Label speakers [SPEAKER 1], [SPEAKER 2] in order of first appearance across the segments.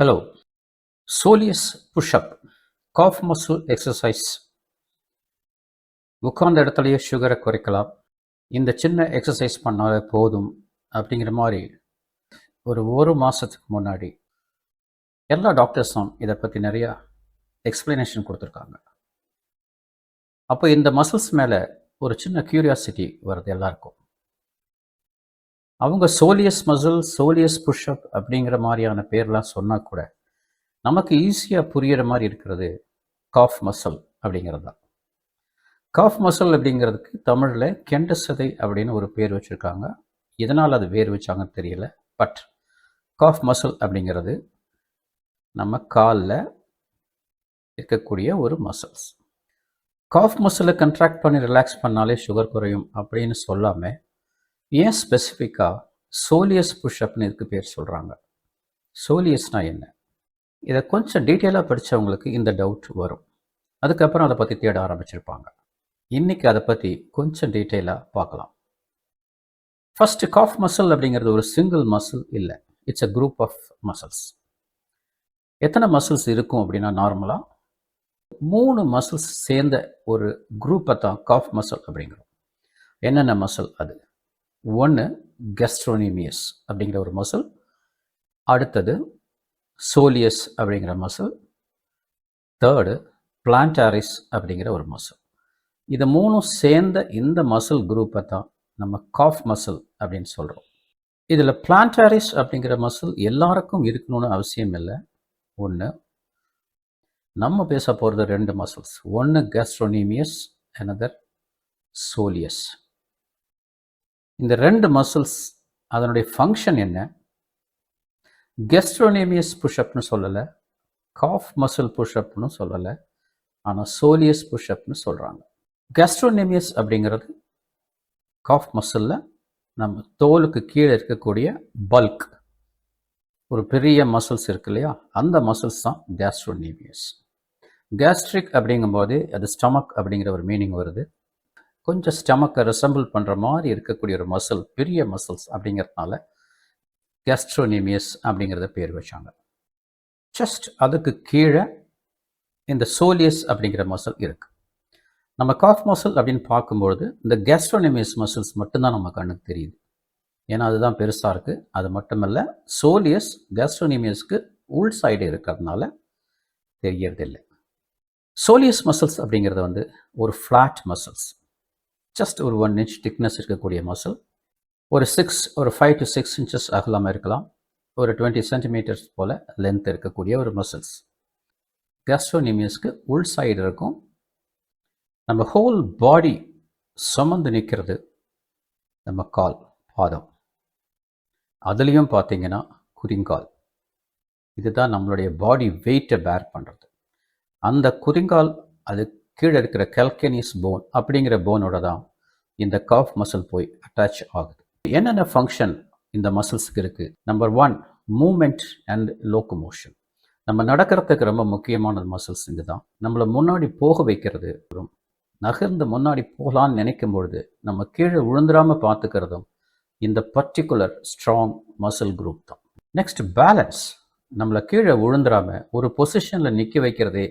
[SPEAKER 1] Hello. Soleus push-up, calf muscle exercise. உட்கார்ந்த இடத்துலயே சுகரை குறைக்கலாம் இந்த சின்ன எக்ஸசைஸ் பண்ணாலே போதும் அப்படிங்கிற மாதிரி ஒரு ஒரு மாதத்துக்கு முன்னாடி எல்லா டாக்டர்ஸும் இதை பற்றி நிறையா எக்ஸ்பிளனேஷன் கொடுத்துருக்காங்க அப்போ இந்த மசில்ஸ் மேலே ஒரு சின்ன கியூரியாசிட்டி வருது எல்லாருக்கும் அவங்க சோலியஸ் மசில் சோலியஸ் புஷ்அப் அப்படிங்கிற மாதிரியான பேர்லாம் சொன்னால் கூட நமக்கு ஈஸியாக புரியிற மாதிரி இருக்கிறது காஃப் மசில் அப்படிங்கிறது தான். காஃப் மசில் அப்படிங்கிறதுக்கு தமிழில் கெண்ட சதை அப்படின்னு ஒரு பேர் வச்சுருக்காங்க. இதனால் அது வேர் வச்சாங்கன்னு தெரியல பட் காஃப் மசில் அப்படிங்கிறது நம்ம காலில் இருக்கக்கூடிய ஒரு மசில்ஸ். காஃப் மசிலை கண்ட்ராக்ட் பண்ணி ரிலாக்ஸ் பண்ணாலே சுகர் குறையும் அப்படின்னு சொல்லாமல் ஏன் ஸ்பெசிஃபிக்காக சோலியஸ் புஷ்அப்னு இதுக்கு பேர் சொல்கிறாங்க சோலியஸ்னா என்ன? இதை கொஞ்சம் டீட்டெயிலாக படித்தவங்களுக்கு இந்த டவுட் வரும். அதுக்கப்புறம் அதை பற்றி தேட ஆரம்பிச்சிருப்பாங்க. இன்றைக்கி அதை பற்றி கொஞ்சம் டீட்டெயிலாக பார்க்கலாம். ஃபஸ்ட்டு காஃப் மசில் அப்படிங்கிறது ஒரு சிங்கிள் மசில் இல்லை. It's a group of muscles எத்தனை மசில்ஸ் இருக்கும் அப்படின்னா நார்மலாக மூணு மசில்ஸ் சேர்ந்த ஒரு குரூப்பை தான் காஃப் மசில் அப்படிங்கிறோம். என்னென்ன மசில் அது? ஒன்று கெஸ்ட்ரோனிமியஸ் அப்படிங்கிற ஒரு மசில் அடுத்தது சோலியஸ் அப்படிங்கிற மசில் தேர்டு பிளான்டாரிஸ் அப்படிங்கிற ஒரு மசில் இது மூணும் சேர்ந்த இந்த மசில் குரூப்பை தான் நம்ம காஃப் மசில் அப்படின்னு சொல்கிறோம் இதில் பிளான்டாரிஸ் அப்படிங்கிற மசில் எல்லாருக்கும் இருக்கணும்னு அவசியம் இல்லை. ஒன்று நம்ம பேச போகிறது ரெண்டு மசில்ஸ் ஒன்று கெஸ்ட்ரோனிமியஸ் எனதர் சோலியஸ் இந்த ரெண்டு மசில்ஸ் அதனுடைய ஃபங்க்ஷன் என்ன? கெஸ்ட்ரோனேமியஸ் புஷ்அப்னு சொல்லலை காஃப் மசில் புஷ்அப்னு சொல்லலை ஆனால் சோலியஸ் புஷ்அப்னு சொல்கிறாங்க கெஸ்ட்ரோனேமியஸ் அப்படிங்கிறது காஃப் மசிலில் நம்ம தோலுக்கு கீழே இருக்கக்கூடிய பல்க் ஒரு பெரிய மசில்ஸ் இருக்கு இல்லையா? அந்த மசில்ஸ் தான் கேஸ்ட்ரோனேமியஸ் கேஸ்ட்ரிக் அப்படிங்கும்போது அது ஸ்டமக் அப்படிங்கிற ஒரு மீனிங் வருது. கொஞ்சம் ஸ்டமக்கை ரெசம்பிள் பண்ணுற மாதிரி இருக்கக்கூடிய ஒரு மசில் பெரிய மசில்ஸ் அப்படிங்கிறதுனால கேஸ்ட்ரோனிமியஸ் அப்படிங்கிறத பேர் வச்சாங்க. ஜஸ்ட் அதுக்கு கீழே இந்த சோலியஸ் அப்படிங்கிற மசில் இருக்குது நம்ம காஃப் மசில் அப்படின்னு பார்க்கும்பொழுது இந்த கேஸ்ட்ரோனிமியஸ் மசில்ஸ் மட்டும்தான் நம்ம கண்ணுக்கு தெரியுது. ஏன்னா அதுதான் பெருசாக இருக்குது அது மட்டுமல்ல சோலியஸ் கேஸ்ட்ரோனிமியஸ்க்கு உள் சைடு இருக்கிறதுனால தெரியறதில்லை. சோலியஸ் மசில்ஸ் அப்படிங்கிறது வந்து ஒரு ஃப்ளாட் மசில்ஸ் ஜஸ்ட் ஒரு ஒன் இன்ச் திக்னஸ் இருக்கக்கூடிய மசில் ஒரு சிக்ஸ் ஒரு ஃபைவ் டு சிக்ஸ் இன்ச்சஸ் அகலமாக இருக்கலாம். ஒரு டுவெண்ட்டி சென்டிமீட்டர்ஸ் போல் லென்த் இருக்கக்கூடிய ஒரு மசில்ஸ் கேஸ்ட்ரோனிமியஸ்க்கு உள் சைடு இருக்கும். நம்ம ஹோல் பாடி சுமந்து நிற்கிறது நம்ம கால் பாதம். அதுலேயும் பார்த்தீங்கன்னா குதிங்கால் இதுதான் நம்மளுடைய பாடி வெயிட்டை பேர் பண்ணுறது அந்த குதிங்கால் அது கீழே இருக்கிற கல்கேனியஸ் போன் அப்படிங்கிற போனோட தான் இந்த காஃப் மசில் போய் அட்டாச் ஆகுது. என்னென்ன ஃபங்க்ஷன் இந்த மசில்ஸுக்கு இருக்குது number one movement and locomotion நம்ம நடக்கிறதுக்கு ரொம்ப முக்கியமான மசில்ஸ் இது தான். நம்மளை முன்னாடி போக வைக்கிறது நகர்ந்து முன்னாடி போகலான்னு நினைக்கும் பொழுது நம்ம கீழே விழுந்துடாமல் பார்த்துக்கிறதும் இந்த பர்டிகுலர் ஸ்ட்ராங் மசில் குரூப் தான். நெக்ஸ்ட் பேலன்ஸ் நம்மளை கீழே விழுந்துடாமல் ஒரு பொசிஷனில் நிற்க வைக்கிறதே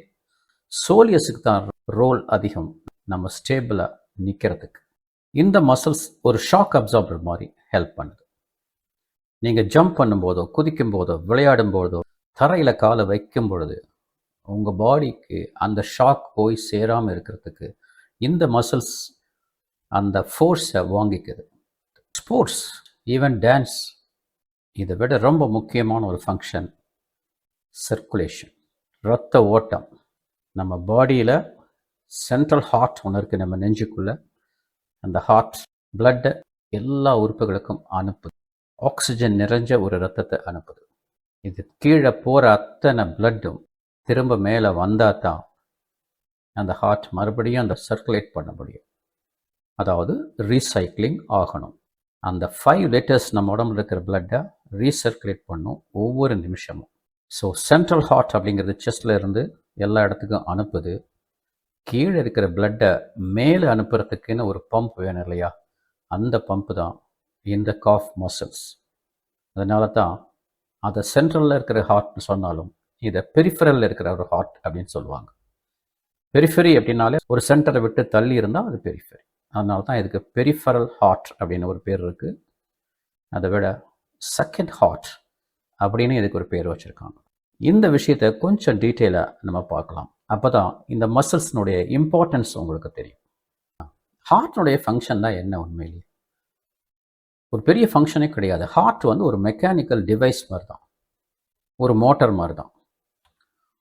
[SPEAKER 1] சோலியஸுக்கு தான் ரோல் அதிகம் நம்ம ஸ்டேபிளாக நிற்கிறதுக்கு இந்த மசில்ஸ் ஒரு ஷாக் அப்சார்பர் மாதிரி ஹெல்ப் பண்ணுது. நீங்கள் ஜம்ப் பண்ணும்போதோ குதிக்கும் போதோ விளையாடும் போதோ தரையில் காலை வைக்கும் பொழுது உங்கள் பாடிக்கு அந்த ஷாக் போய் சேராமல் இருக்கிறதுக்கு இந்த மசில்ஸ் அந்த ஃபோர்ஸை வாங்கிக்குது. ஸ்போர்ட்ஸ் ஈவன் டான்ஸ் இதை விட ரொம்ப முக்கியமான ஒரு ஃபங்க்ஷன் சர்க்குலேஷன் ரத்த ஓட்டம். நம்ம பாடியில் சென்ட்ரல் ஹார்ட் ஒன்று இருக்குது நம்ம நெஞ்சுக்குள்ளே. அந்த ஹார்ட் பிளட்டை எல்லா உறுப்புகளுக்கும் அனுப்புது. ஆக்சிஜன் நிறைஞ்ச ஒரு ரத்தத்தை அனுப்புது. இது கீழே போகிற அத்தனை பிளட்டும் திரும்ப மேலே வந்தால் தான் அந்த ஹார்ட் மறுபடியும் அந்த சர்க்குலேட் பண்ண முடியும். அதாவது ரீசைக்ளிங் ஆகணும். அந்த ஃபைவ் லிட்டர்ஸ் நம்ம உடம்புல இருக்கிற பிளட்டை ரீசர்க்குலேட் பண்ணும் ஒவ்வொரு நிமிஷமும். ஸோ சென்ட்ரல் ஹார்ட் அப்படிங்கிறது செஸ்டில் இருந்து எல்லா இடத்துக்கும் அனுப்புது. கீழே இருக்கிற பிளட்டை மேலே அனுப்புறதுக்குன்னு ஒரு பம்ப் வேணும் இல்லையா? அந்த பம்ப் தான் இந்த காஃப் மசில்ஸ் அதனால தான் அதை சென்ட்ரலில் இருக்கிற ஹார்ட்னு சொன்னாலும் இதை பெரிஃபரலில் இருக்கிற ஒரு ஹார்ட் அப்படின்னு சொல்லுவாங்க. பெரிஃபெரி அப்படின்னாலே ஒரு சென்டரை விட்டு தள்ளி இருந்தால் அது பெரிஃபெரி அதனால தான் இதுக்கு பெரிஃபரல் ஹார்ட் அப்படின்னு ஒரு பேர் இருக்குது அதை விட செகண்ட் ஹார்ட் அப்படின்னு இதுக்கு ஒரு பேர் வச்சுருக்காங்க. இந்த விஷயத்தை கொஞ்சம் டீட்டெயிலாக நம்ம பார்க்கலாம். அப்போ தான் இந்த மசில்ஸ்னுடைய இம்பார்ட்டன்ஸ் உங்களுக்கு தெரியும். ஹார்ட்னுடைய ஃபங்க்ஷன் தான் என்ன உண்மையிலேயே? ஒரு பெரிய ஃபங்க்ஷனே கிடையாது. ஹார்ட் வந்து ஒரு மெக்கானிக்கல் டிவைஸ் மாதிரி தான் ஒரு மோட்டர் மாதிரி தான்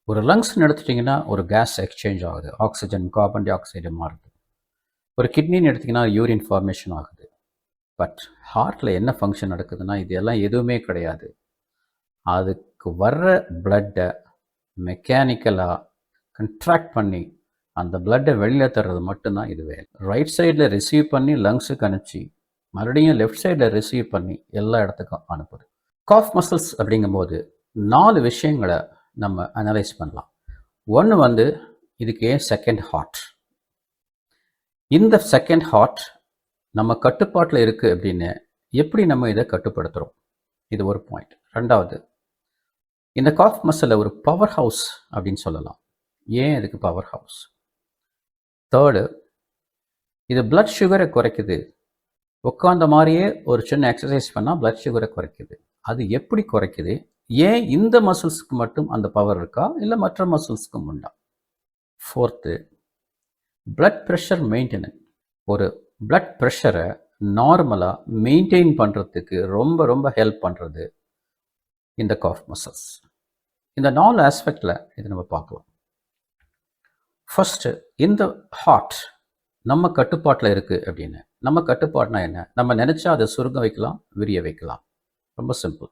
[SPEAKER 1] ஒரு லங்ஸ்னு எடுத்துட்டிங்கன்னா ஒரு கேஸ் எக்ஸ்சேஞ்ச் ஆகுது. ஆக்சிஜன் கார்பன் டை ஆக்சைடு மாறுது. ஒரு கிட்னின்னு எடுத்திங்கன்னா யூரின் ஃபார்மேஷன் ஆகுது. பட் ஹார்ட்டில் என்ன ஃபங்க்ஷன் நடக்குதுன்னா இது எல்லாம் எதுவுமே கிடையாது. அதுக்கு வர்ற பிளட்டை மெக்கானிக்கலாக கன்ட்ராக்ட் பண்ணி அந்த பிளட்டை வெளியில் தர்றது மட்டும்தான் இது வேலை. ரைட் சைடில் ரிசீவ் பண்ணி லங்ஸுக்கு அனுப்பிச்சி மறுபடியும் லெஃப்ட் சைடில் ரிசீவ் பண்ணி எல்லா இடத்துக்கும் அனுப்புது காஃப் மசில்ஸ் அப்படிங்கும்போது நாலு விஷயங்களை நம்ம அனலைஸ் பண்ணலாம். ஒன்று வந்து இதுக்கு ஏன் செகண்ட் ஹார்ட் இந்த செகண்ட் ஹார்ட் நம்ம கட்டுப்பாட்டில் இருக்குது அப்படின்னு எப்படி நம்ம இதை கட்டுப்படுத்துகிறோம் இது ஒரு பாயிண்ட் ரெண்டாவது இந்த காஃப் மசிலை ஒரு பவர் ஹவுஸ் அப்படின்னு சொல்லலாம். ஏன் இதுக்கு பவர் ஹவுஸ் தேர்டு இது பிளட் சுகரை குறைக்குது. உட்காந்த மாதிரியே ஒரு சின்ன எக்ஸசைஸ் பண்ணால் பிளட் சுகரை குறைக்குது. அது எப்படி குறைக்குது? ஏன் இந்த மசில்ஸ்க்கு மட்டும் அந்த பவர் இருக்கா? இல்லை மற்ற மசில்ஸ்க்கும் உண்டா? ஃபோர்த்து பிளட் ப்ரெஷர் மெயின்டெனன் ஒரு பிளட் ப்ரெஷரை நார்மலாக மெயின்டைன் பண்ணுறதுக்கு ரொம்ப ரொம்ப ஹெல்ப் பண்ணுறது இந்த காஃப் மசில்ஸ் இந்த நாலு ஆஸ்பெக்டில் இது நம்ம பார்க்கலாம். ஃபஸ்ட்டு இந்த ஹார்ட் நம்ம கட்டுப்பாட்டில் இருக்குது அப்படின்னு. நம்ம கட்டுப்பாடுனா என்ன? நம்ம நினச்சா அதை சுருங்க வைக்கலாம் விரிய வைக்கலாம். ரொம்ப சிம்பிள்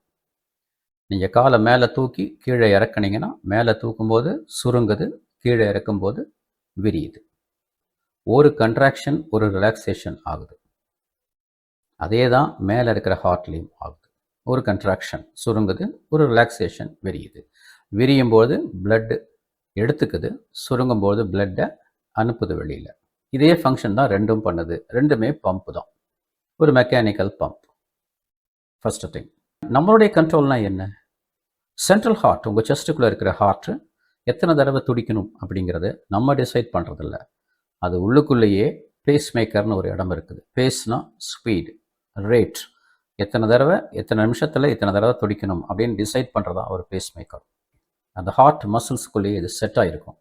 [SPEAKER 1] நீங்கள் காலை மேலே தூக்கி கீழே இறக்குனீங்கன்னா மேலே தூக்கும்போது சுருங்குது கீழே இறக்கும்போது விரியுது. ஒரு கன்ட்ராக்ஷன் ஒரு ரிலாக்ஸேஷன் ஆகுது. அதே தான் மேலே இருக்கிற ஹார்ட்லேயும் ஆகுது. ஒரு கன்ட்ராக்ஷன் சுருங்குது ஒரு ரிலாக்ஸேஷன் விரியுது. விரியும் போது பிளட்டு எடுத்துக்குது. சுருங்கும் போது பிளட்டை அனுப்புது வெளியில். இதே ஃபங்க்ஷன் தான் ரெண்டும் பண்ணுது. ரெண்டுமே பம்ப் தான். ஒரு மெக்கானிக்கல் பம்ப் ஃபஸ்ட்டு திங் நம்மளுடைய கண்ட்ரோல்னால் என்ன? சென்ட்ரல் ஹார்ட் உங்கள் செஸ்ட்டுக்குள்ளே இருக்கிற ஹார்ட்டு எத்தனை தடவை துடிக்கணும் அப்படிங்கிறது நம்ம டிசைட் பண்ணுறதில்ல அது உள்ளுக்குள்ளேயே பேஸ் மேக்கர்னு ஒரு இடம் இருக்குது. பேஸ்னா ஸ்பீடு ரேட் எத்தனை தடவை எத்தனை நிமிஷத்தில் எத்தனை தடவை துடிக்கணும் அப்படின்னு டிசைட் பண்ணுறதா ஒரு பேஸ் மேக்கர் அந்த ஹார்ட் மசில்ஸ்குள்ளேயே இது செட் ஆகிருக்கும்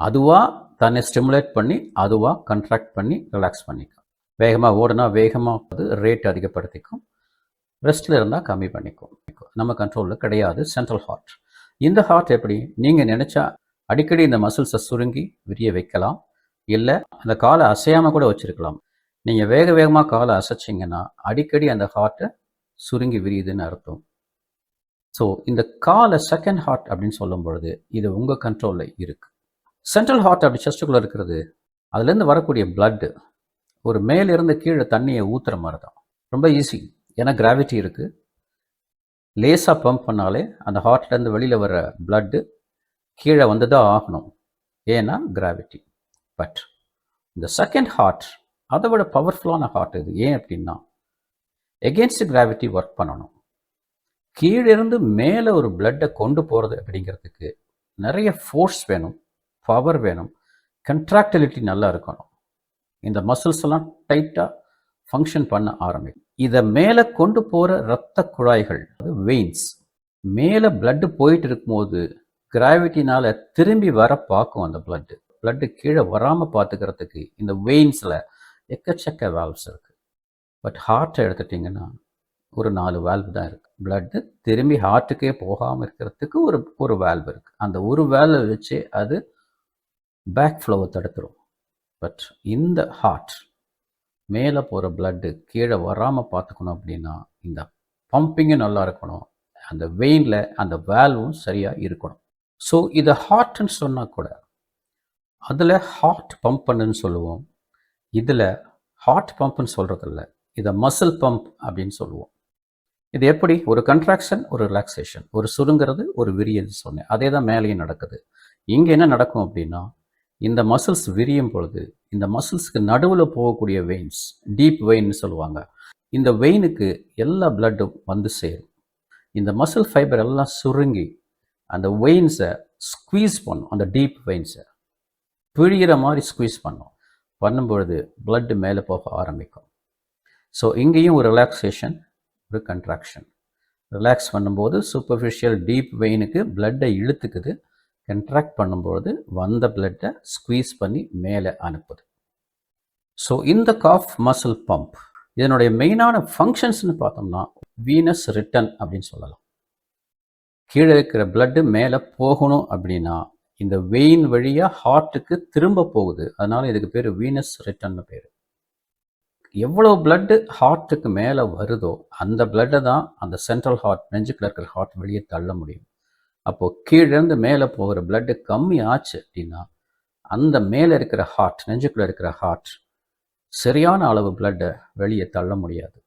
[SPEAKER 1] அதுவாக தன்னை ஸ்டிமுலேட் பண்ணி அதுவாக கண்ட்ராக்ட் பண்ணி ரிலாக்ஸ் பண்ணிக்கும். வேகமாக ஓடுனா வேகமாக அது ரேட் அதிகப்படுத்திக்கும். ரெஸ்ட்டில் இருந்தால் கம்மி பண்ணிக்கும். நம்ம கண்ட்ரோலில் கிடையாது சென்ட்ரல் ஹார்ட் இந்த ஹார்ட் எப்படி? நீங்கள் நினச்சா அடிக்கடி இந்த மசில்ஸை சுருங்கி விரிய வைக்கலாம். இல்லை அந்த காலை அசையாமல் கூட வச்சுருக்கலாம். நீங்கள் வேக வேகமாக காலை அசைச்சிங்கன்னா அடிக்கடி அந்த ஹார்ட்டை சுருங்கி விரியுதுன்னு அர்த்தம். ஸோ இந்த காலை செகண்ட் ஹார்ட் அப்படின்னு சொல்லும் பொழுது இது உங்கள் கண்ட்ரோலில் இருக்குது சென்ட்ரல் ஹார்ட் அப்படி செஸ்ட்டுக்குள்ளே இருக்கிறது அதுலேருந்து வரக்கூடிய பிளட்டு ஒரு மேலிருந்து கீழே தண்ணியை ஊற்றுற மாதிரி தான் ரொம்ப ஈஸி ஏன்னா கிராவிட்டி இருக்குது லேசாக பம்ப் பண்ணாலே அந்த ஹார்ட்லேருந்து வெளியில் வர பிளட்டு கீழே வந்து தான் ஆகணும். ஏன்னா கிராவிட்டி பட் இந்த செகண்ட் ஹார்ட் அதை விட பவர்ஃபுல்லான ஹார்ட் இது ஏன் அப்படின்னா எகென்ஸ்ட் கிராவிட்டி ஒர்க் பண்ணணும். கீழிருந்து மேலே ஒரு பிளட்டை கொண்டு போகிறது அப்படிங்கிறதுக்கு நிறைய ஃபோர்ஸ் வேணும் பவர் வேணும் கண்ட்ராக்டிலிட்டி நல்லா இருக்கணும். இந்த மசில்ஸ் எல்லாம் டைட்டாக ஃபங்க்ஷன் பண்ண ஆரம்பிக்கும். இதை மேலே கொண்டு போகிற இரத்த குழாய்கள் அது வெயின்ஸ் மேலே பிளட்டு போயிட்டு இருக்கும்போது கிராவிட்டினால் திரும்பி வர பார்க்கும் அந்த பிளட்டு பிளட்டு கீழே வராமல் பார்த்துக்கிறதுக்கு இந்த வெயின்ஸில் எக்கச்சக்க வேல்வ்ஸ் இருக்குது பட் ஹார்ட்டை எடுத்துட்டிங்கன்னா ஒரு நாலு வேல்வ் தான் இருக்குது பிளட்டு திரும்பி ஹார்ட்டுக்கே போகாமல் இருக்கிறதுக்கு ஒரு ஒரு வேல்வ் இருக்குது அந்த ஒரு வேல்வை வச்சு அது பேக் ஃப்ளோவை தடுத்துரும். பட் இந்த ஹார்ட் மேலே போகிற பிளட்டு கீழே வராமல் பார்த்துக்கணும் அப்படின்னா இந்த பம்பிங்கும் நல்லா இருக்கணும். அந்த வெயினில் அந்த வேல்வும் சரியாக இருக்கணும். ஸோ இதை ஹார்ட்னு சொன்னால் கூட அதில் ஹார்ட் பம்ப் பண்ணுன்னு சொல்லுவோம். இதில் ஹார்ட் பம்ப்னு சொல்கிறதில்ல இதை மசில் பம்ப் அப்படின்னு சொல்லுவோம். இது எப்படி? ஒரு கன்ட்ராக்ஷன் ஒரு ரிலாக்ஸேஷன் ஒரு சுருங்கிறது ஒரு விரியது சொன்னேன். அதே தான் மேலேயும் நடக்குது. இங்கே என்ன நடக்கும் அப்படின்னா இந்த மசில்ஸ் விரியும் பொழுது இந்த மசில்ஸ்க்கு நடுவில் போகக்கூடிய வெயின்ஸ் டீப் வெயின்னு சொல்லுவாங்க இந்த வெயினுக்கு எல்லா பிளட்டும் வந்து சேரும். இந்த மசில் ஃபைபர் எல்லாம் சுருங்கி அந்த வெயின்ஸை ஸ்குவீஸ் பண்ணும். அந்த டீப் வெயின்ஸை பிழிகிற மாதிரி ஸ்குவீஸ் பண்ணும். பண்ணும்பொழுது blood மேலே போக ஆரம்பிக்கும். ஸோ இங்கேயும் ஒரு ரிலாக்ஸேஷன் ஒரு கன்ட்ராக்ஷன் ரிலாக்ஸ் பண்ணும்போது சூப்பர்ஃபிஷியல் டீப் வெயினுக்கு பிளட்டை இழுத்துக்குது. கன்ட்ராக்ட் பண்ணும்போது வந்த பிளட்டை ஸ்குவீஸ் பண்ணி மேலே அனுப்புது. ஸோ இந்த காஃப் மசில் பம்ப் இதனுடைய மெயினான ஃபங்க்ஷன்ஸ்னு பார்த்தோம்னா வீனஸ் ரிட்டன் அப்படின்னு சொல்லலாம். கீழே இருக்கிற பிளட்டு மேலே போகணும் அப்படின்னா இந்த வெயின் வழியாக ஹார்ட்டுக்கு திரும்ப போகுது. அதனால இதுக்கு பேர் வீனஸ் ரிட்டர்ன்னு பேர். எவ்வளோ பிளட்டு ஹார்ட்டுக்கு மேலே வருதோ அந்த பிளட்டை தான் அந்த சென்ட்ரல் ஹார்ட் நெஞ்சுக்குள்ள இருக்கிற ஹார்ட் வெளியே தள்ள முடியும். அப்போது கீழேருந்து மேலே போகிற பிளட்டு கம்மி ஆச்சு அப்படின்னா அந்த மேலே இருக்கிற ஹார்ட் நெஞ்சுக்குள்ள இருக்கிற ஹார்ட் சரியான அளவு பிளட்டை வெளியே தள்ள முடியாது.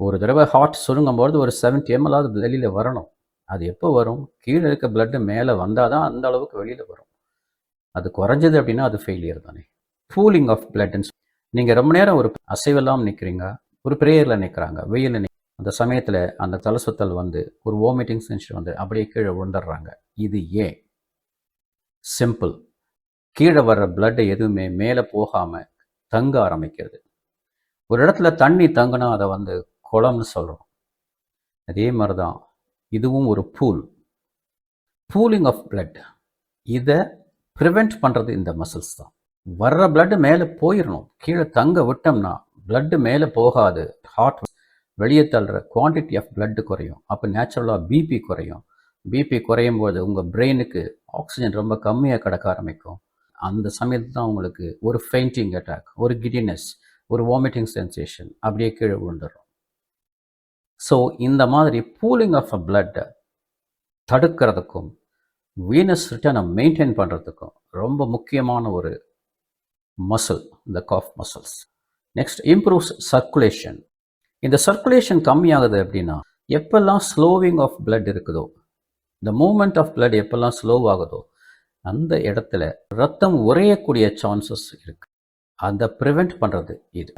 [SPEAKER 1] ஒரு தடவை ஹார்ட் சுருங்கும்போது ஒரு செவன்டி எம்எல்லாவது வெளியில் வரணும். அது எப்போ வரும்? கீழே இருக்க பிளட்டு மேலே வந்தால் தான் அந்த அளவுக்கு வெளியில் வரும். அது குறைஞ்சது அப்படின்னா அது ஃபெயிலியர் தானே. பூலிங் ஆஃப் பிளட்னு நீங்கள் ரொம்ப நேரம் ஒரு அசைவெல்லாம் நிற்கிறீங்க ஒரு ப்ரேயரில் நிற்கிறாங்க வெயிலில் அந்த சமயத்தில் அந்த தலை சுத்தல் வந்து ஒரு வாமிட்டிங் சென்ஷன் வந்து அப்படியே கீழே விழுந்துடுறாங்க. இது ஏன்? சிம்பிள் கீழே வர்ற blood எதுவுமே மேலே போகாமல் தங்க ஆரம்பிக்கிறது. ஒரு இடத்துல தண்ணி தங்கினா அதை வந்து குளம்னு சொல்கிறோம் அதே மாதிரி தான் இதுவும் ஒரு பூல் பூலிங் ஆஃப் பிளட் இதை ப்ரிவெண்ட் பண்ணுறது இந்த மசில்ஸ் தான். வர்ற blood மேலே போயிடணும் கீழே தங்க விட்டோம்னா பிளட்டு மேலே போகாது. ஹார்ட் வெளியே தள்ளுற குவான்டிட்டி ஆஃப் பிளட்டு குறையும். அப்போ நேச்சுரலாக பிபி குறையும். பிபி குறையும் போது உங்கள் பிரெயினுக்கு ஆக்சிஜன் ரொம்ப கம்மியாக கிடக்க ஆரம்பிக்கும். அந்த சமயத்தில் தான் உங்களுக்கு ஒரு ஃபெயிண்டிங் அட்டாக் ஒரு கிடினஸ் ஒரு வாமிட்டிங் சென்சேஷன் அப்படியே கீழே விழுந்துடும் ஸோ இந்த மாதிரி பூலிங் ஆஃப் அ பிளட்டை தடுக்கிறதுக்கும் வீனஸ் ரிட்டர்னை மெயின்டைன் பண்ணுறதுக்கும் ரொம்ப முக்கியமான ஒரு மசில் இந்த calf muscles next improves circulation இந்த சர்க்குலேஷன் கம்மியாகுது அப்படின்னா எப்பெல்லாம் ஸ்லோவிங் ஆஃப் பிளட் இருக்குதோ இந்த மூமெண்ட் ஆஃப் பிளட் எப்பெல்லாம் ஸ்லோ ஆகுதோ அந்த இடத்துல ரத்தம் உறையக்கூடிய சான்சஸ் இருக்கு. அதை ப்ரிவெண்ட் பண்ணுறது இது.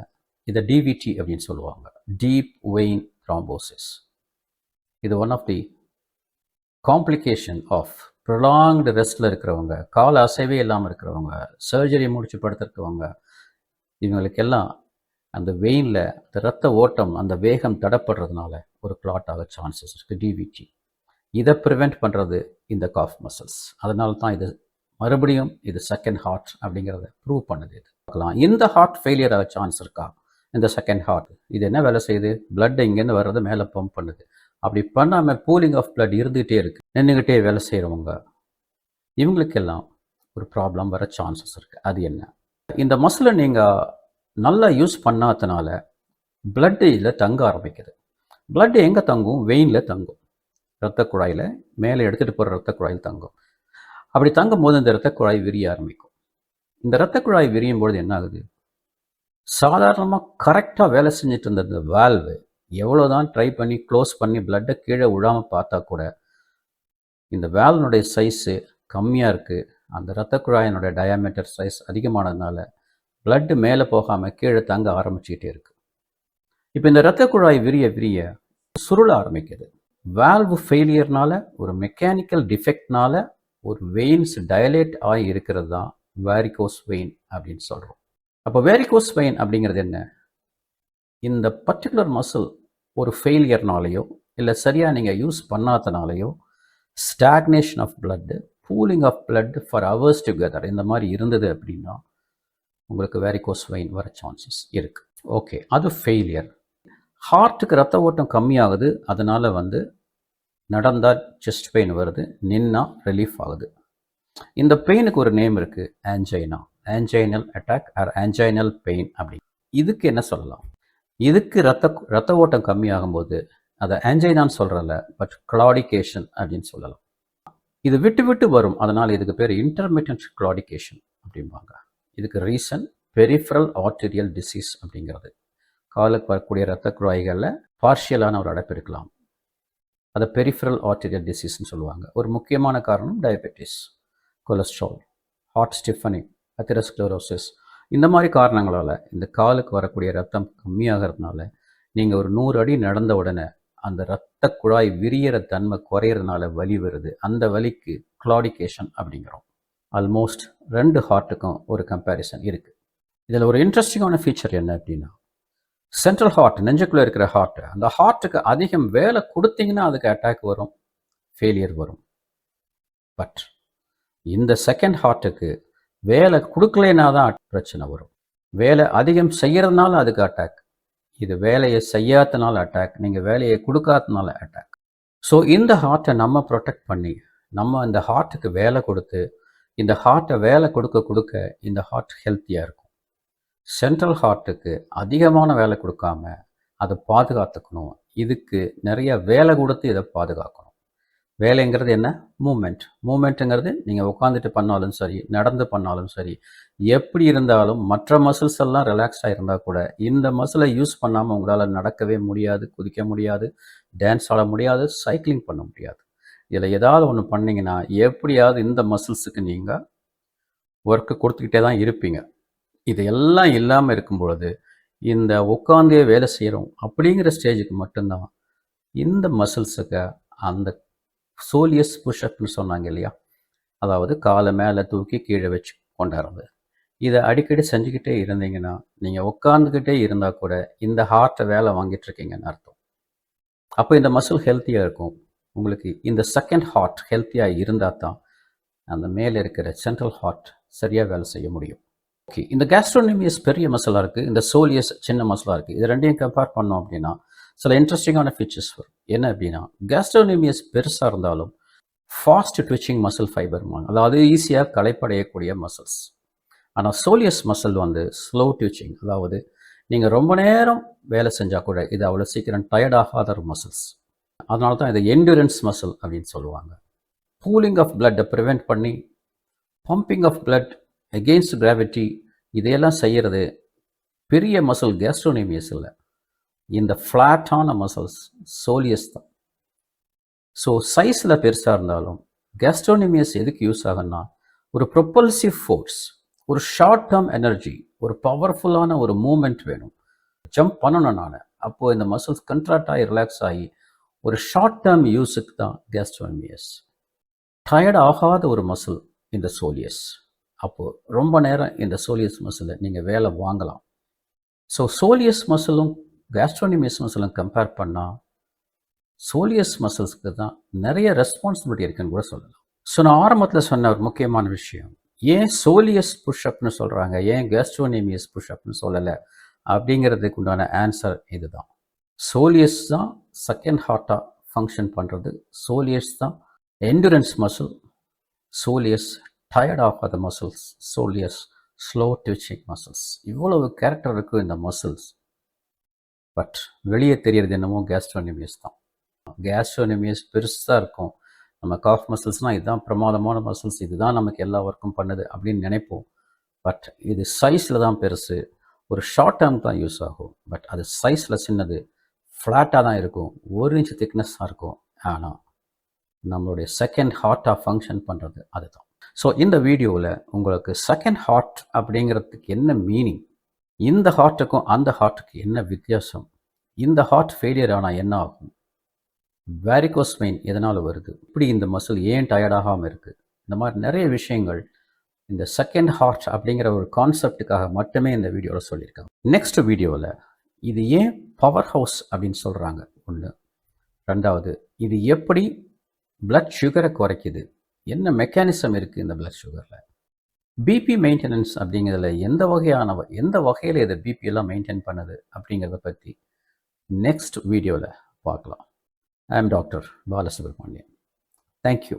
[SPEAKER 1] இதை டிவிடி அப்படின்னு சொல்லுவாங்க. டீப் வெயின் த்ராம்போசிஸ் இது one of the complication of prolonged ரெஸ்ட்டில் இருக்கிறவங்க கால அசைவே இல்லாமல் இருக்கிறவங்க சர்ஜரி முடிச்சு படுத்திருக்கவங்க இவங்களுக்கெல்லாம் அந்த வெயினில் அந்த ரத்த ஓட்டம் அந்த வேகம் தடப்படுறதுனால ஒரு கிளாட் ஆக சான்சஸ் இருக்குது டிவிடி இதை ப்ரிவெண்ட் பண்ணுறது இந்த காஃப் மசில்ஸ் அதனால தான் இது மறுபடியும் இது செகண்ட் ஹார்ட் அப்படிங்கிறத ப்ரூவ் பண்ணுது இது. பார்க்கலாம். இந்த ஹார்ட் ஃபெயிலியர் ஆக சான்ஸ் இருக்கா? இந்த செகண்ட் ஹார்ட் இது என்ன வேலை செய்யுது? பிளட் இங்கேருந்து வர்றது மேலே பம்ப் பண்ணுது. அப்படி பண்ணாமல் பூலிங் ஆஃப் பிளட் இருந்துகிட்டே இருக்குது நின்றுக்கிட்டே வேலை செய்கிறவங்க இவங்களுக்கெல்லாம் ஒரு ப்ராப்ளம் வர சான்சஸ் இருக்குது அது என்ன? இந்த மசிலை நீங்கள் நல்லா யூஸ் பண்ணாதனால blood இதில் தங்க ஆரம்பிக்குது. blood எங்கே தங்கும்? வெயினில் தங்கும். இரத்த குழாயில் மேலே எடுத்துகிட்டு போகிற இரத்த குழாயில் தங்கும். அப்படி தங்கும் போது இந்த இரத்த குழாய் விரிய ஆரம்பிக்கும். இந்த இரத்த குழாய் விரியும் பொழுது என்ன ஆகுது? சாதாரணமாக கரெக்டாக வேலை செஞ்சுட்டு இருந்த இந்த வேல்வு எவ்வளோ தான் ட்ரை பண்ணி க்ளோஸ் பண்ணி பிளட்டை கீழே விழாமல் பார்த்தா கூட இந்த வேலனுடைய சைஸு கம்மியாக இருக்குது அந்த இரத்த குழாயினுடைய டயாமீட்டர் சைஸ் அதிகமானதுனால பிளட்டு மேலே போகாமல் கீழே தங்க ஆரம்பிச்சுக்கிட்டே இருக்குது இப்போ இந்த இரத்த குழாய் விரிய விரிய சுருள ஆரம்பிக்குது. வேல்வு ஃபெயிலியர்னால ஒரு மெக்கானிக்கல் டிஃபெக்ட்னால ஒரு வெயின்ஸ் டயலேட் ஆகி இருக்கிறது தான் வேரிகோஸ் வெயின் அப்படின்னு சொல்கிறோம் அப்போ வேரிகோஸ் வெயின் அப்படிங்கிறது என்ன? இந்த பர்டிகுலர் மசில் ஒரு ஃபெயிலியர்னாலேயோ இல்லை சரியாக நீங்கள் use பண்ணாதனாலேயோ stagnation of blood pooling of blood for hours together இந்த மாதிரி இருந்தது அப்படின்னா உங்களுக்கு வேரிகோஸ் வெயின் வர சான்சஸ் இருக்குது ஓகே அது ஃபெயிலியர் ஹார்ட்டுக்கு ரத்த ஓட்டம் கம்மியாகுது அதனால் வந்து நடந்தால் செஸ்ட் பெயின் வருது நின்னா ரிலீஃப் ஆகுது. இந்த பெயினுக்கு ஒரு நேம் இருக்குது angina anginal attack or anginal pain அப்படி இதுக்கு என்ன சொல்லலாம்? இதுக்கு ரத்த ரத்த ஓட்டம் கம்மியாகும்போது அதை ஆன்ஜைனான்னு சொல்கிறல பட் கிளாடிகேஷன் அப்படின்னு சொல்லலாம். இது விட்டு விட்டு வரும். அதனால் இதுக்கு பேர் இன்டர்மீடியன்ட் கிளாடிகேஷன் அப்படிம்பாங்க. இதுக்கு ரீசன் பெரிஃபரல் ஆர்டீரியல் டிசீஸ் அப்படிங்கிறது. காலுக்கு வரக்கூடிய ரத்த குழாய்களில் பார்ஷியலான ஒரு அடைப்பு இருக்கலாம். அதை பெரிஃபரல் ஆர்டீரியல் டிசீஸ்னு சொல்லுவாங்க. ஒரு முக்கியமான காரணம் diabetes cholesterol heart stiffening atherosclerosis இந்த மாதிரி காரணங்களால் இந்த காலுக்கு வரக்கூடிய ரத்தம் கம்மியாகிறதுனால நீங்கள் ஒரு நூறு அடி நடந்த உடனே அந்த இரத்த குழாய் விரியற தன்மை குறையிறதுனால வலி வருது. அந்த வலிக்கு கிளாடிகேஷன் அப்படிங்கிறோம். ஆல்மோஸ்ட் ரெண்டு ஹார்ட்டுக்கும் ஒரு கம்பேரிசன் இருக்குது இதில் ஒரு இன்ட்ரெஸ்டிங்கான ஃபீச்சர் என்ன அப்படின்னா சென்ட்ரல் ஹார்ட் நெஞ்சுக்குள்ளே இருக்கிற ஹார்ட் அந்த ஹார்ட்டுக்கு அதிகம் வேலை கொடுத்தீங்கன்னா அதுக்கு அட்டாக் வரும் ஃபெயிலியர் வரும். பட் இந்த செகண்ட் ஹார்ட்டுக்கு வேலை கொடுக்கலைனா தான் பிரச்சனை வரும். வேலை அதிகம் செய்கிறதுனால அதுக்கு அட்டாக் இது வேலையை செய்யாதனால அட்டாக் நீங்கள் வேலையை கொடுக்காதனால அட்டாக் ஸோ இந்த ஹார்ட்டை நம்ம ப்ரொடெக்ட் பண்ணி நம்ம இந்த ஹார்ட்டுக்கு வேலை கொடுத்து இந்த ஹார்ட்டை வேலை கொடுக்க கொடுக்க இந்த ஹார்ட் ஹெல்த்தியாக இருக்கும். சென்ட்ரல் ஹார்ட்டுக்கு அதிகமான வேலை கொடுக்காம அதை பாதுகாத்துக்கணும். இதுக்கு நிறைய வேலை கொடுத்து இதை பாதுகாக்கணும். வேலைங்கிறது என்ன? மூமெண்ட் மூமெண்ட்டுங்கிறது நீங்கள் உட்காந்துட்டு பண்ணாலும் சரி நடந்து பண்ணாலும் சரி எப்படி இருந்தாலும் மற்ற மசில்ஸ் எல்லாம் ரிலாக்ஸ்டாக இருந்தால் கூட இந்த மசிலை யூஸ் பண்ணாமல் உங்களால் நடக்கவே முடியாது குதிக்க முடியாது டான்ஸ் ஆட முடியாது சைக்கிளிங் பண்ண முடியாது. இதில் ஏதாவது ஒன்று பண்ணீங்கன்னா எப்படியாவது இந்த மசில்ஸுக்கு நீங்கள் ஒர்க்கு கொடுத்துக்கிட்டே தான் இருப்பீங்க. இது எல்லாம் இல்லாமல் இருக்கும் பொழுது இந்த உட்காந்தே வேலை செய்கிறோம் அப்படிங்கிற ஸ்டேஜுக்கு மட்டும்தான் இந்த மசில்ஸுக்கு அந்த சோலியஸ் புஷ்அப்னு சொன்னாங்க இல்லையா? அதாவது காலை மேலே தூக்கி கீழே வச்சு கொண்டாடுறது. இதை அடிக்கடி செஞ்சுக்கிட்டே இருந்தீங்கன்னா நீங்கள் உட்காந்துக்கிட்டே இருந்தால் கூட இந்த ஹார்ட்டை வேலை வாங்கிட்டு இருக்கீங்கன்னு அர்த்தம். அப்போ இந்த மசில் ஹெல்த்தியாக இருக்கும். உங்களுக்கு இந்த செகண்ட் ஹார்ட் ஹெல்த்தியாக இருந்தால் தான் அந்த மேலே இருக்கிற சென்ட்ரல் ஹார்ட் சரியாக வேலை செய்ய முடியும். ஓகே இந்த கேஸ்ட்ரோனிமியஸ் பெரிய மசிலாக இருக்குது இந்த சோலியஸ் சின்ன மசிலாக இருக்குது இது ரெண்டையும் கம்பேர் பண்ணோம் அப்படின்னா சில இன்ட்ரெஸ்டிங்கான ஃபீச்சர்ஸ் வரும். என்ன அப்படின்னா கேஸ்ட்ரோனிமியஸ் பெருசாக இருந்தாலும் ஃபாஸ்ட் ட்விச்சிங் மசில் ஃபைபர் அதாவது ஈஸியாக களைப்படையக்கூடிய மசில்ஸ் ஆனால் சோலியஸ் மசில் வந்து ஸ்லோ ட்விச்சிங் அதாவது நீங்கள் ரொம்ப நேரம் வேலை செஞ்சால் கூட இது அவ்வளோ சீக்கிரம் டயர்ட் ஆகாத ஒரு மசில்ஸ் அதனால தான் இதை என்டூரன்ஸ் மசில் அப்படின்னு சொல்லுவாங்க. கூலிங் ஆஃப் பிளட்டை ப்ரிவெண்ட் பண்ணி pumping of blood against gravity இதையெல்லாம் செய்கிறது பெரிய மசில் கேஸ்ட்ரோனேமியஸ் இல்லை. இந்த ஃப்ளாட்டான மசில்ஸ் சோலியஸ் தான். ஸோ சைஸில் பெருசாக இருந்தாலும் கேஸ்ட்ரோனிமியஸ் எதுக்கு யூஸ் ஆகுன்னா ஒரு ப்ரொப்பல்சிவ் ஃபோர்ஸ் ஒரு ஷார்ட் டேர்ம் எனர்ஜி ஒரு பவர்ஃபுல்லான ஒரு மூமெண்ட் வேணும். ஜம்ப் பண்ணணும் நான். அப்போது இந்த மசில்ஸ் கண்ட்ராக்ட் ஆகி ரிலாக்ஸ் ஆகி ஒரு ஷார்ட் டேர்ம் யூஸுக்கு தான் கேஸ்ட்ரோனிமியஸ் டயர்ட் ஆகாத ஒரு மசில் இந்த சோலியஸ் அப்போது ரொம்ப நேரம் இந்த சோலியஸ் மசிலை நீங்கள் வேலை வாங்கலாம். ஸோ சோலியஸ் மசிலும் கேஸ்ட்ரோனிமியஸ் மசிலும் கம்பேர் பண்ணால் சோலியஸ் மசில்ஸ்க்கு தான் நிறைய ரெஸ்பான்சிபிலிட்டி இருக்குன்னு கூட சொல்லலாம். ஸோ நான் ஆரம்பத்தில் சொன்ன ஒரு முக்கியமான விஷயம் ஏன் சோலியஸ் புஷ்அப்னு சொல்கிறாங்க ஏன் கேஸ்ட்ரோனிமியஸ் புஷ்அப்னு சொல்லலை? அப்படிங்கிறதுக்கு உண்டான ஆன்சர் இதுதான். சோலியஸ் தான் செகண்ட் ஹார்ட்டாக ஃபங்க்ஷன் பண்ணுறது சோலியஸ் தான் என்டூரன்ஸ் மசில் சோலியஸ் டயர்ட் ஆகாத muscles soleus slow twitching muscles இவ்வளவு கேரக்டர் இருக்கும் இந்த மசில்ஸ் பட் வெளியே தெரியறது என்னமோ கேஸ்ட்ரோனிமியஸ் தான். கேஸ்ட்ரோனிமியஸ் பெருசாக இருக்கும். நம்ம காஃப் மசில்ஸ்னால் இதுதான் பிரமாதமான மசில்ஸ் இதுதான் நமக்கு எல்லா ஒர்க்கும் பண்ணுது அப்படின்னு நினைப்போம். பட் இது சைஸில் தான் பெருசு. ஒரு ஷார்ட் டேர்ம் தான் யூஸ் ஆகும். பட் அது சைஸில் சின்னது. ஃப்ளாட்டாக தான் இருக்கும். ஒரு இன்ச் திக்னஸ்ஸாக இருக்கும். ஆனால் நம்மளுடைய செகண்ட் ஹார்ட்டாக ஃபங்க்ஷன் பண்ணுறது அதுதான். ஸோ இந்த வீடியோவில் உங்களுக்கு செகண்ட் ஹார்ட் அப்படிங்கிறதுக்கு என்ன மீனிங் இந்த ஹார்ட்டுக்கும் அந்த ஹார்ட்டுக்கு என்ன வித்தியாசம்? இந்த ஹார்ட் ஃபெயிலியர் ஆனால் என்ன ஆகும்? வேரிகோஸ் மெயின் எதனால் வருது? இப்படி இந்த மசில் ஏன் டயர்டாகாமல் இருக்குது இந்த மாதிரி நிறைய விஷயங்கள் இந்த செகண்ட் ஹார்ட் அப்படிங்கிற ஒரு கான்செப்டுக்காக மட்டுமே இந்த வீடியோவில் சொல்லியிருக்காங்க. நெக்ஸ்ட் வீடியோவில் இது ஏன் பவர் ஹவுஸ் அப்படின்னு சொல்கிறாங்க ஒன்று ரெண்டாவது இது எப்படி பிளட் சுகரை குறைக்குது? என்ன மெக்கானிசம் இருக்குது இந்த பிளட் சுகரில் பிபி மெயின்டெனன்ஸ் அப்படிங்கிறதுல எந்த வகையான எந்த வகையில் இதை பிபி எல்லாம் மெயின்டைன் பண்ணுது அப்படிங்கிறத பற்றி நெக்ஸ்ட் வீடியோவில் பார்க்கலாம். I am doctor Balasubramanian thank you